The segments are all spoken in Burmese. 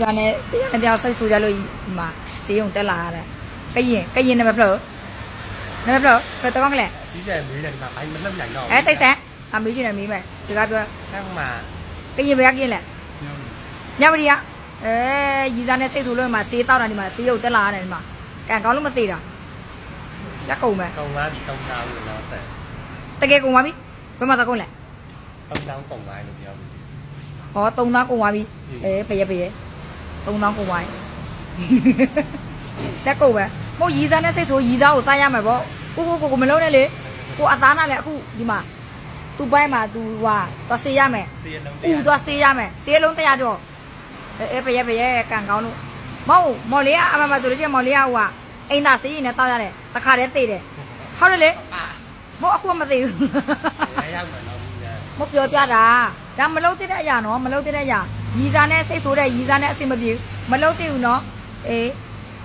ကြာနေတရားနဲ့တရားစိတ်ဆူကြလို့ဒီမှာစေးုံတက်လာရတယ်ကရင်ကရင်နံပါတ်ဖလို့နံပါတ်ဖလို့ဖလို့တော့ကလည်းအကြီးကျယ်မေးတယ်ဒီမှာဘာမှမလှုပ်နိုင်တော့အဲတိတ်ဆန်အမေးချင်တယ်မေးမယ်စကားပြောအဲ့မှာကရင်ဘယ်ကကင်းလဲမြဝတီကအဲရီစားနဲ့စိတ်ဆူလို့ဒီမှာစေးတောက်တာဒီမှာစေးရုံတက်လာရတယ်ဒီမှာကံကောင်းလို့မသေးတာလက်ကုန်ပဲကုံသွားပြီတုံးသားလို့တော့ဆက်တကယ်ကုန်ပါပြီဘယ်မှာတော့ကုန်လဲတုံးသားကုံသွားလို့ပြောပြီဟော3000ကုန်ပါပြီအဲပရဲပရဲ 3000ကုန်ပါပြီလက်ကုန်ပဲမဟုတ်ရီစားနဲ့စိတ်ဆူရီစားကိုစားရမယ်ပေါ့ကိုကိုကိုကိုမလုံးနဲ့လေကိုအသားနာလည်းအခုဒီမှာသူ့ဘိုင်းမှာသူဟာသွားစေးရမယ်စီးလုံးဥသွားစေးရမယ်စေးလုံးတရားကျော်အဲအဲပရဲပရဲကန်ကောင်းလို့မဟုတ်မော်လေးကအမမဆိုလို့ရှိရင်မော်လေးကဟိုကအိမ်သာစေးရင်လည်းတောက်ရတယ်တခါတည်းသိတယ်ဟုတ်တယ်လေအာမဟုတ်အခုကမသိဘူးရရောက်မှာတော့ဘူးညာမပြောပြတာဒါမလုံးတဲ့အရာနော်မလုံးတဲ့အရာ ရီစားနဲ့စိတ်ဆိုးတဲ့ရီစားနဲ့အဆင်မပြေဘူးမလုံးတဲ့ဘူးနော်အေး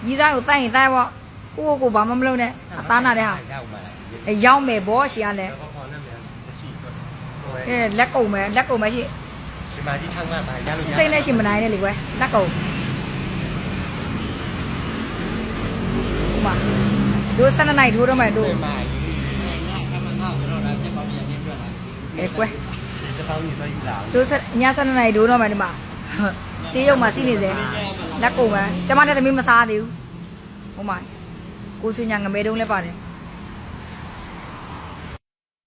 ရီစားကိုတိုက်ရင်တိုက်ပေါ့ကိုကိုကိုဘာမှမလုံးနဲ့အသားနာတဲ့ဟာရောက်မှာလားအဲရောက်မယ်ဘောရှီကလည်းတော့ခေါ်နေတယ်မရှိတော့ဟိုအဲလက်ကုံမယ်လက်ကုံမယ်ရှိဒီမှာကြီးချောင်းမှာဘာရလို့စိတ်နဲ့ရှိမနိုင်နဲ့လေကွယ်လက်ကုံဥမာတို့စနေနိုင်ထိုးတော့မယ်တို့ဒီမှာအဲကွယ်ဒီ စပောင်းကြီးတော့ယူလာတို့စညစနေနိုင်ထိုးတော့မယ်ဒီမှာစေးရုံမှာစီးနေစေလက်ကုံမယ်ကျမနဲ့သမီးမစားသေးဘူးဟိုမှာကိုစညာငမဲတုံးလည်းပါတယ်